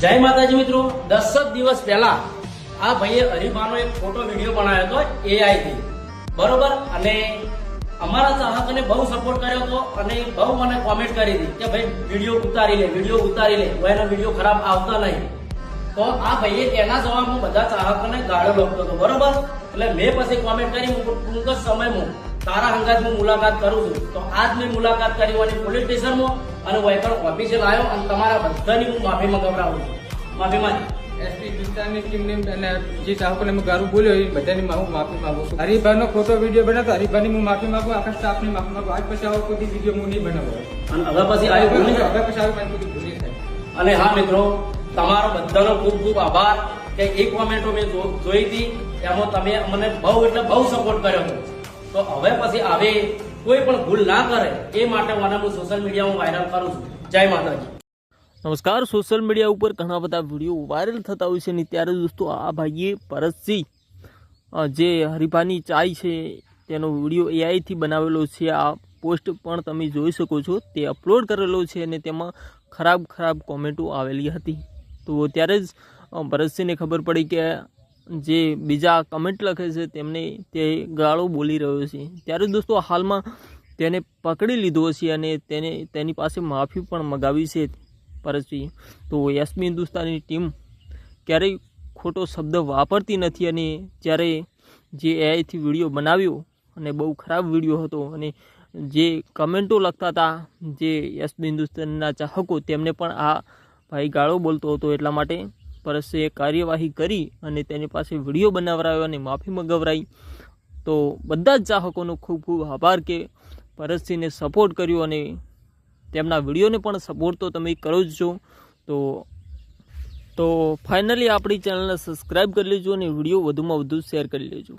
જય માતાજી મિત્રો દસ જ દિવસ પહેલા આ ભાઈએ હરિભાનો એક ફોટો, વીડિયો બનાવ્યો હતો એઆઈ થી. બરોબર? અને અમારા ચાહકોને બહુ સપોર્ટ કર્યો હતો અને બહુ મને કોમેન્ટ કરી હતી કે ભાઈ, વીડિયો ઉતારી લે, વીડિયો ઉતારી લે એનો વીડિયો ખરાબ આવતા નહીં. તો આ ભાઈએ એના જવાબમાં બધા ચાહકોને ગાળો લખતો હતો, બરોબર? એટલે મેં પછી કોમેન્ટ કરી ટૂંક જ સમયમાં તારા હંગાત હું મુલાકાત કરું છું તો આજ મેં મુલાકાત કરી અને પોલીસ સ્ટેશનમાં અને વહીકલ ઓફિસે લાવ્યો અને તમારા બધાની હું માફી મંગાવડાવું છું. માફી માંગી. એસપી વિસ્તારની ટીમને અને જે ચાહકોને મેં ગારું બોલ્યો એ બધાની હું માફી માગું છું. હરિભાઈનો ખોટો વીડિયો બનાવતો હરિભાઈની હું માફી માગું આખા સ્ટાફની માફી માગું. આજ પછી આવો કોઈ વીડિયો હું નહીં બનાવો. અને હવે પછી આવ્યું હવે પછી આવી કોઈ ભૂલ થાય. અને હા મિત્રો તમારો બધાનો ખૂબ ખૂબ આભાર કે એક કોમેન્ટો મેં જોઈ હતી એમાં તમે અમને બહુ એટલે બહુ સપોર્ટ કર્યો હતો. તો હવે પછી આવે કોઈ પણ ભૂલ ના કરે, એ માટે મને હું સોશિયલ મીડિયામાં વાયરલ કરું છું. જય માતાજી. નમસ્કાર સોશિયલ મીડિયા ઉપર ઘણા બધા વીડિયો વાયરલ થતા હોય છે ને ત્યારે દોસ્તો આ ભાઈએ ભરતસિંહ જે હરિભાની ચાય છે, તેનો વીડિયો એઆઈથી બનાવેલો છે. આ પોસ્ટ પણ તમે જોઈ શકો છો. તે અપલોડ કરેલો છે અને તેમાં ખરાબ ખરાબ કોમેન્ટો આવેલી હતી. તો ત્યારે જ ભરતસિંહને ખબર પડી કે જે બીજા કમેન્ટ લખે છે તેમને તે ગાળો બોલી રહ્યો છે. ત્યારે દોસ્તો હાલમાં તેને પકડી લીધો છે અને તેને તેની પાસે માફી પણ મગાવી છે પરસવી તો એસબી હિન્દુસ્તાનની ટીમ ક્યારેય ખોટો શબ્દ વાપરતી નથી અને જ્યારે જે એઆઈથી વીડિયો બનાવ્યો અને બહુ ખરાબ વીડિયો હતો અને જે કમેન્ટો લખતા હતા જે એસબી હિન્દુસ્તાનના ચાહકો તેમને પણ આ ભાઈ ગાળો બોલતો હતો એટલા માટે પરસે કાર્યવાહી કરી અને તેની પાસે વીડિયો બનાવરાયો અને માફી મગાવરાઈ. તો બધા જ ચાહકોનો ખૂબ ખૂબ આભાર કે ભરતસિંહને સપોર્ટ કર્યો અને તેમના વિડીયોને પણ સપોર્ટ તો તમે કરો જ છો. તો તો ફાઇનલી આપણી ચેનલને સબસ્ક્રાઈબ કરી લેજો અને વીડિયો વધુમાં વધુ શેર કરી લેજો.